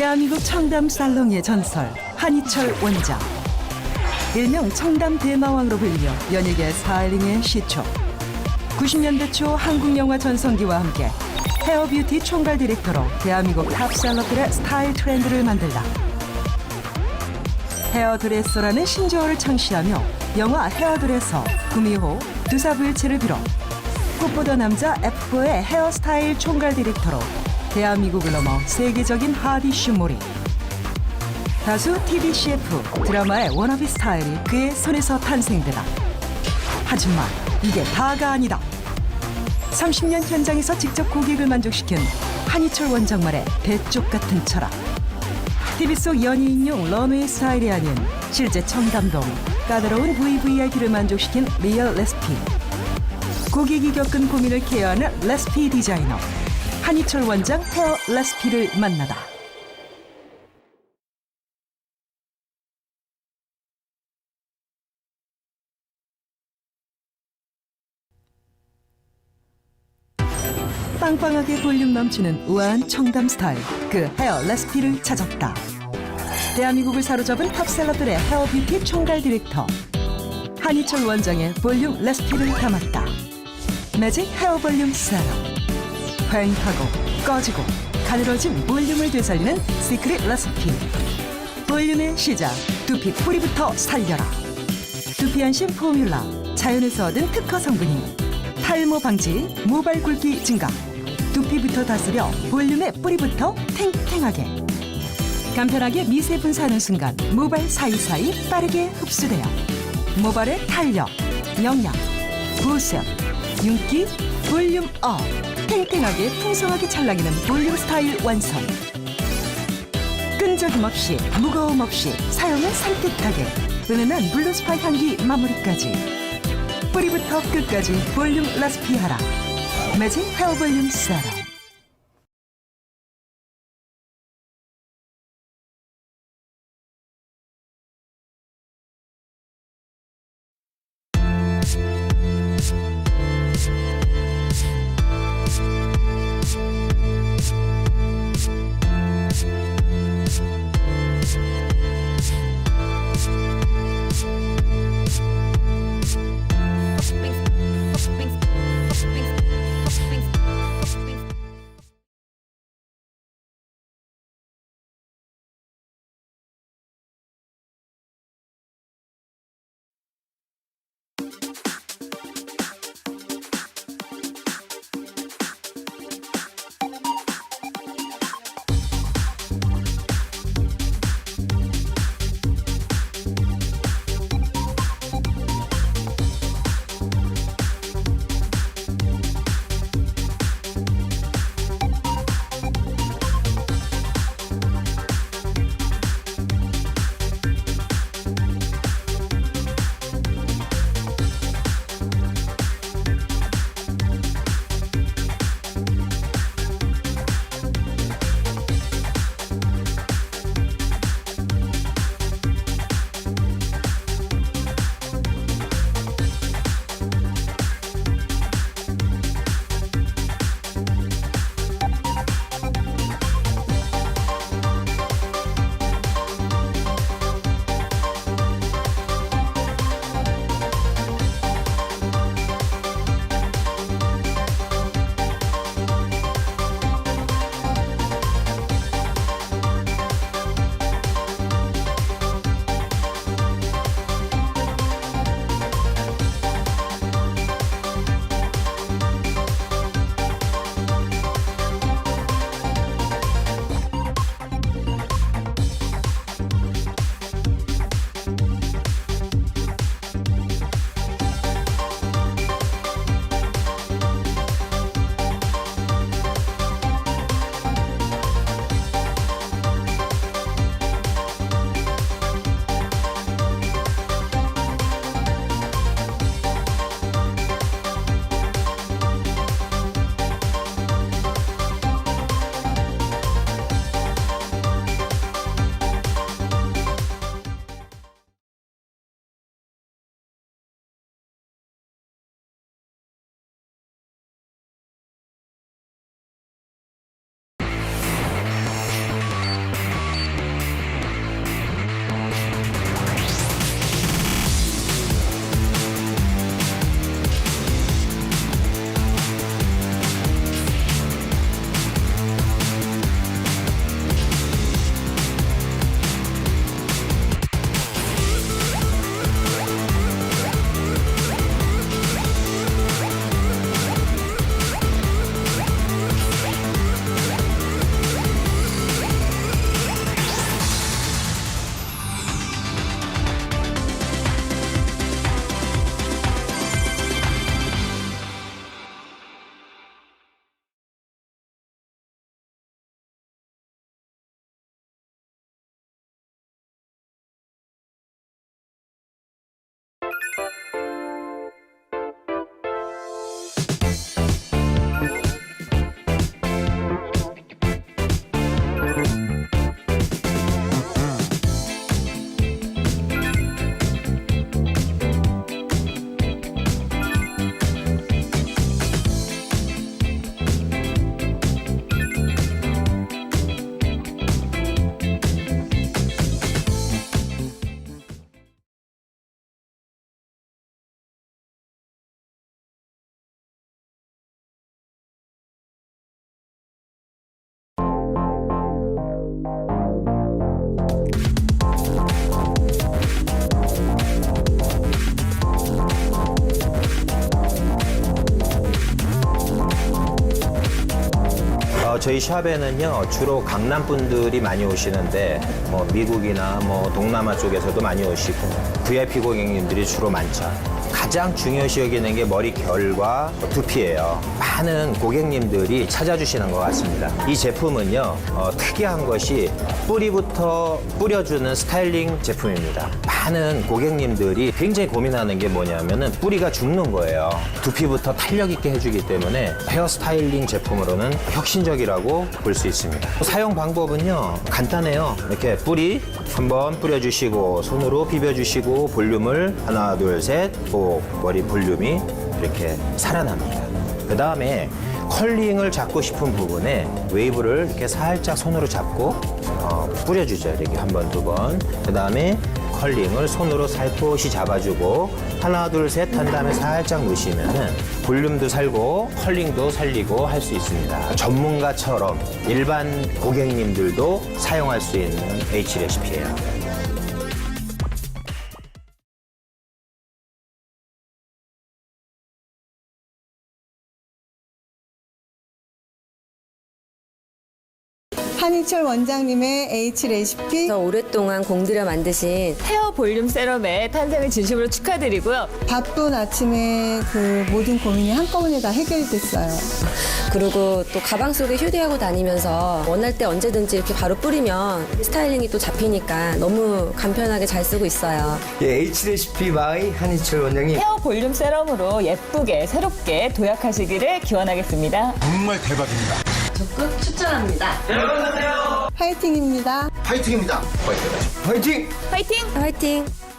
대한민국 청담 살롱의 전설 한희철 원장. 일명 청담 대마왕으로 불리며 연예계 스타일링의 시초. 90년대 초 한국 영화 전성기와 함께 헤어 뷰티 총괄 디렉터로 대한민국 탑 셀럽들의 스타일 트렌드를 만들다. 헤어드레서라는 신조어를 창시하며 영화 헤어드레서, 구미호, 두사부일체를 비롯 꽃보다 남자 F4의 헤어스타일 총괄 디렉터로 대한민국을 넘어 세계적인 하디슈 몰이 다수 TV CF 드라마의 워너비 스타일이 그의 손에서 탄생되다. 하지만 이게 다가 아니다. 30년 현장에서 직접 고객을 만족시킨 한희철 원장만의 대쪽 같은 철학. TV 속 연예인용 런웨이 스타일이 아닌 실제 청담동 까다로운 VVIP를 만족시킨 리얼 레시피. 고객이 겪은 고민을 케어하는 레시피 디자이너 한희철 원장 헤어 레시피를 만나다. 빵빵하게 볼륨 넘치는 우아한 청담 스타일 그 헤어 레시피를 찾았다. 대한민국을 사로잡은 탑셀럽들의 헤어 뷰티 총괄 디렉터 한희철 원장의 볼륨 레시피를 담았다. 매직 헤어 볼륨 세럼 휑하고 꺼지고 가늘어진 볼륨을 되살리는 시크릿 레시피. 볼륨의 시작 두피 뿌리부터 살려라. 두피 안심 포뮬라 자연에서 얻은 특허 성분이 탈모 방지 모발 굵기 증가. 두피부터 다스려 볼륨의 뿌리부터 탱탱하게. 간편하게 미세 분사하는 순간 모발 사이사이 빠르게 흡수되어 모발의 탄력, 영양, 보습, 윤기, 볼륨 업 탱탱하게 풍성하게 찰랑이는 볼륨 스타일 완성. 끈적임 없이 무거움 없이 사용은 산뜻하게. 은은한 블루스파 향기 마무리까지. 뿌리부터 끝까지 볼륨 레시피 하라. 매직 헤어 볼륨 세럼 저희 샵에는요 주로 강남 분들이 많이 오시는데 뭐 미국이나 뭐 동남아 쪽에서도 많이 오시고 VIP 고객님들이 주로 많죠. 가장 중요시 여기는 게 머리 결과 두피예요. 많은 고객님들이 찾아주시는 것 같습니다. 이 제품은요 어, 특이한 것이 뿌리부터 뿌려주는 스타일링 제품입니다. 많은 고객님들이 굉장히 고민하는 게 뭐냐면은 뿌리가 죽는 거예요. 두피부터 탄력 있게 해주기 때문에 헤어 스타일링 제품으로는 혁신적이라고 볼 수 있습니다. 사용 방법은요 간단해요. 이렇게 뿌리 한번 뿌려주시고 손으로 비벼주시고 볼륨을 하나 둘셋 고 머리 볼륨이 이렇게 살아납니다. 그 다음에 컬링을 잡고 싶은 부분에 웨이브를 이렇게 살짝 손으로 잡고 어, 뿌려주죠. 이렇게 한 번, 두 번. 그 다음에 컬링을 손으로 살포시 잡아주고 하나, 둘, 셋 한 다음에 살짝 놓으시면은 볼륨도 살고 컬링도 살리고 할 수 있습니다. 전문가처럼 일반 고객님들도 사용할 수 있는 H 레시피예요. 한희철 원장님의 H 레시피 그래서 오랫동안 공들여 만드신 헤어 볼륨 세럼의 탄생을 진심으로 축하드리고요. 바쁜 아침에 그 모든 고민이 한꺼번에 다 해결됐어요. 그리고 또 가방 속에 휴대하고 다니면서 원할 때 언제든지 이렇게 바로 뿌리면 스타일링이 또 잡히니까 너무 간편하게 잘 쓰고 있어요. 예, H레시피 바이 한희철 원장님 헤어 볼륨 세럼으로 예쁘게 새롭게 도약하시기를 기원하겠습니다. 정말 대박입니다. 적극 추천합니다. 화이팅입니다. 파이팅입니다. 파이팅! 화이팅! 화이팅!